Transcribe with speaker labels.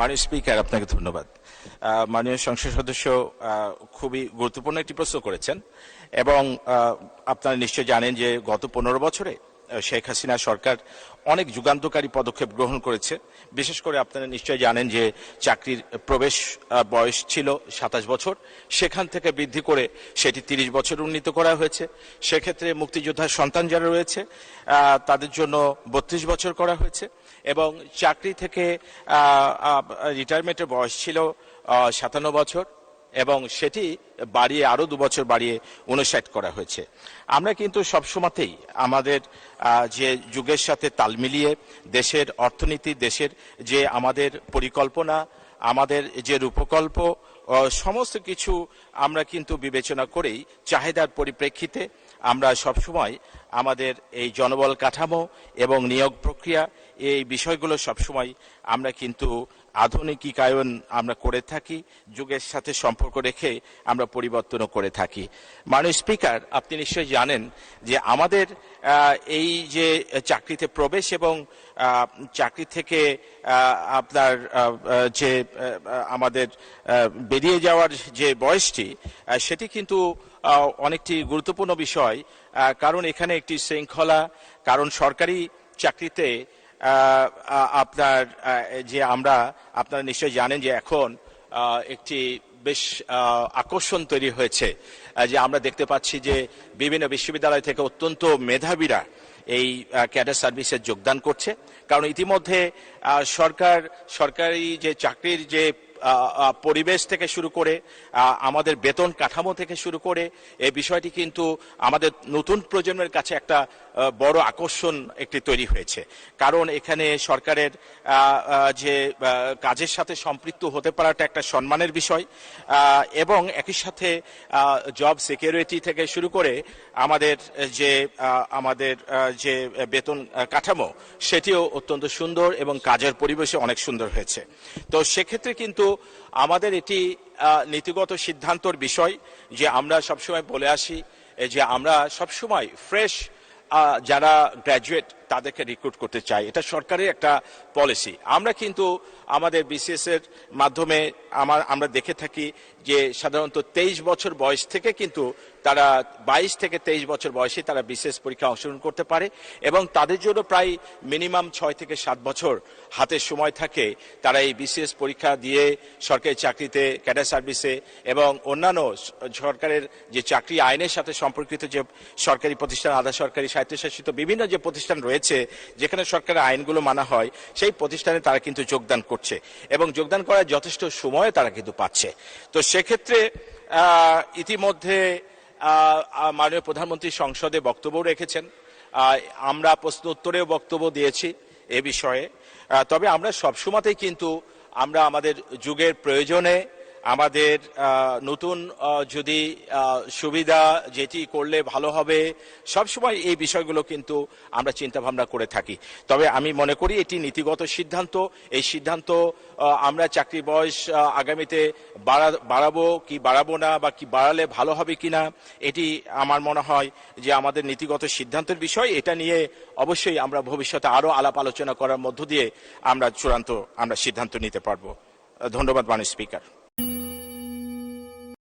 Speaker 1: মাননীয় স্পিকার, আপনাকে ধন্যবাদ। মাননীয় সংসদ সদস্য খুবই গুরুত্বপূর্ণ একটি প্রশ্ন করেছেন এবং আপনারা নিশ্চয় জানেন যে গত পনেরো বছরে শেখ হাসিনা সরকার অনেক যুগান্তকারী পদক্ষেপ গ্রহণ করেছে। বিশেষ করে আপনারা নিশ্চয় জানেন যে চাকরির প্রবেশ বয়স ছিল সাতাশ বছর। সেখান থেকে বৃদ্ধি করে সেটি তিরিশ বছর উন্নীত করা হয়েছে। সেক্ষেত্রে মুক্তিযোদ্ধার সন্তান যারা রয়েছে তাদের জন্য বত্রিশ বছর করা হয়েছে এবং চাকরি থেকে রিটায়ারমেন্টের বয়স ছিল সাতান্ন বছর। এবং সেটি বাড়িয়ে আরও দু বছর বাড়িয়ে উনষাট করা হয়েছে। আমরা কিন্তু সবসময়তেই আমাদের যে যুগের সাথে তাল মিলিয়ে দেশের অর্থনীতি, দেশের যে আমাদের পরিকল্পনা, আমাদের যে রূপকল্প সমস্ত কিছু আমরা কিন্তু বিবেচনা করেই চাহিদার পরিপ্রেক্ষিতে আমরা সবসময় আমাদের এই জনবল কাঠামো এবং নিয়োগ প্রক্রিয়া, এই বিষয়গুলো সবসময় আমরা কিন্তু আধুনিকীকায়ন আমরা করে থাকি, যুগের সাথে সম্পর্ক রেখে আমরা পরিবর্তনও করে থাকি। মাননীয় স্পিকার, আপনি নিশ্চয়ই জানেন যে আমাদের এই যে চাকরিতে প্রবেশ এবং চাকরি থেকে আপনার যে আমাদের বেরিয়ে যাওয়ার যে বয়সটি সেটি কিন্তু অনেকটি গুরুত্বপূর্ণ বিষয় কারণ এখানে একটি শৃঙ্খলা, কারণ সরকারি চাকরিতে আপনার যে আমরা, আপনারা নিশ্চয়ই জানেন যে এখন একটি বেশ আকর্ষণ তৈরি হয়েছে যে আমরা দেখতে পাচ্ছি যে বিভিন্ন বিশ্ববিদ্যালয় থেকে অত্যন্ত মেধাবীরা এই ক্যাডার সার্ভিসে যোগদান করছে। কারণ ইতিমধ্যে সরকার, সরকারি যে চাকরির যে পরিবেশ থেকে শুরু করে আমাদের বেতন কাঠামো থেকে শুরু করে এই বিষয়টি কিন্তু আমাদের নতুন প্রজন্মের কাছে একটা বড় আকর্ষণ একটি তৈরি হয়েছে। কারণ এখানে সরকারের যে কাজের সাথে সম্পৃক্ত হতে পারাটা একটা সম্মানের বিষয়। এবং একই সাথে জব সিকিউরিটি থেকে শুরু করে আমাদের যে আমাদের যে বেতন কাঠামো, সেটিও অত্যন্ত সুন্দর এবং কাজের পরিবেশে অনেক সুন্দর হয়েছে। তো সেক্ষেত্রে কিন্তু আমাদের এটি নীতিগত সিদ্ধান্তর বিষয় যে আমরা সবসময় বলে আসি যে আমরা সবসময় ফ্রেশ যারা গ্র্যাজুয়েট তাদেরকে রিক্রুট করতে চাই। এটা সরকারের একটা পলিসি। আমরা কিন্তু আমাদের বিসিএস এর মাধ্যমে আমার, আমরা দেখে থাকি যে সাধারণত তেইশ বছর বয়স থেকে কিন্তু তারা বাইশ থেকে তেইশ বছর বয়সে তারা বিশেষ পরীক্ষা অংশগ্রহণ করতে পারে এবং তাদের জন্য প্রায় মিনিমাম ছয় থেকে সাত বছর হাতে সময় থাকে তারা এই বিশেষ পরীক্ষা দিয়ে সরকারি চাকরিতে, ক্যাডার সার্ভিসে এবং অন্যান্য সরকারের যে চাকরি আইনের সাথে সম্পর্কিত যে সরকারি প্রতিষ্ঠান, আধা সরকারি, স্বায়ত্তশাসিত বিভিন্ন যে প্রতিষ্ঠান রয়েছে যেখানে সরকারের আইনগুলো মানা হয়, সেই প্রতিষ্ঠানে তারা কিন্তু যোগদান করছে এবং যোগদান করার যথেষ্ট সময় তারা কিন্তু পাচ্ছে। তো সেক্ষেত্রে ইতিমধ্যে মাননীয় প্রধানমন্ত্রী সংসদে বক্তব্য রেখেছেন। আমরা প্রশ্ন উত্তরেও বক্তব্য দিয়েছি এ বিষয়ে। তবে আমরা সবসময়তেই কিন্তু আমরা আমাদের যুগের প্রয়োজনে আমাদের নতুন যদি সুবিধা যেটি করলে ভালো হবে সবসময় এই বিষয়গুলো কিন্তু আমরা চিন্তা ভাবনা করে থাকি। তবে আমি মনে করি এটি নীতিগত সিদ্ধান্ত। এই সিদ্ধান্ত আমরা চাকরি বয়স আগামীতে বাড়া- বাড়াবো কি বাড়াবো না বা কি বাড়ালে ভালো হবে কিনা এটি আমার মনে হয় যে আমাদের নীতিগত সিদ্ধান্তের বিষয়। এটা নিয়ে অবশ্যই আমরা ভবিষ্যতে আরও আলাপ আলোচনা করার মধ্য দিয়ে আমরা চূড়ান্ত আমরা সিদ্ধান্ত নিতে পারব। ধন্যবাদ মাননীয় স্পিকার। thank you